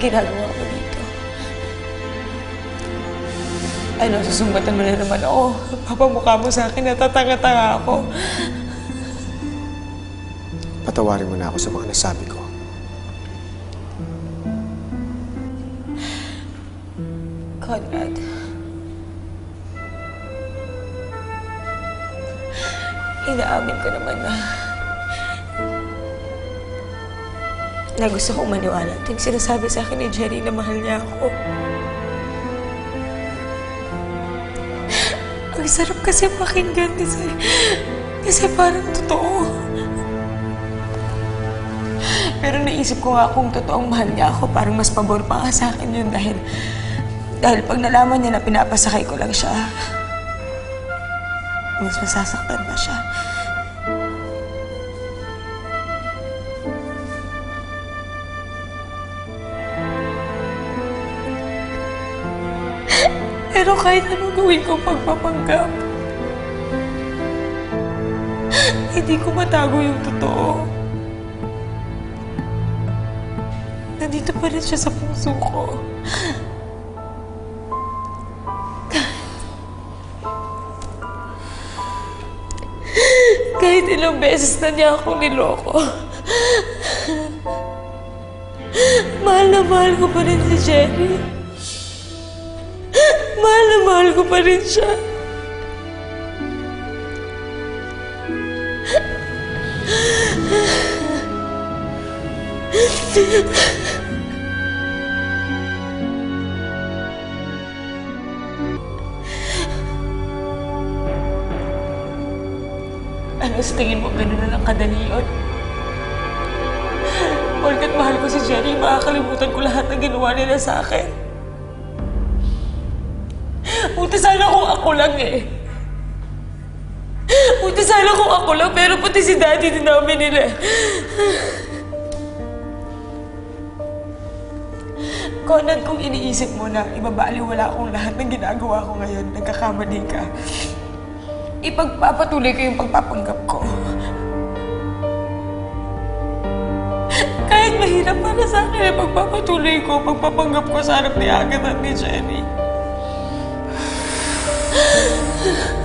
ginagawa ko dito? Ano, susumbatan mo na naman ako. Papamukha mo sa akin, natatanga-tanga ako. Patawarin mo na ako sa mga nasabi ko. Conrad. Inaamin ko naman na na gusto kong maniwala at yung sinasabi sa akin ni Jerry na mahal niya ako. Ang sarap kasi pakinggan kasi, kasi parang totoo. Pero naisip ko nga kung totoong mahal niya ako, parang mas pabor pa nga sa akin yun dahil dahil pag nalaman niya na pinapasakay ko lang siya, mas masasaktan pa siya. Pero kahit anong gawin ko pagpapanggap, hindi ko matago yung totoo. Nandito pa rin siya sa puso ko. Kahit ilang beses na niya akong niloko. Mahal na mahal ko pa rin si Jenny. Mahal ko pa rin siya. Ano sa tingin mo ganun na lang kadali yun? Porkat mahal ko si Jenny, makakalimutan ko lahat ng ginawa nila sa akin. Buti sana kung ako lang eh. Buti sana kung ako lang, pero pati si Daddy din namin nila. Conrad, kung iniisip mo na ibabaliwala akong lahat ng ginagawa ko ngayon, nagkakamali ka. Ipagpapatuloy ko yung pagpapanggap ko. Kahit mahirap para sa akin ang pagpapatuloy ko, pagpapanggap ko sa harap ni Agatha at ni Jenny. 아!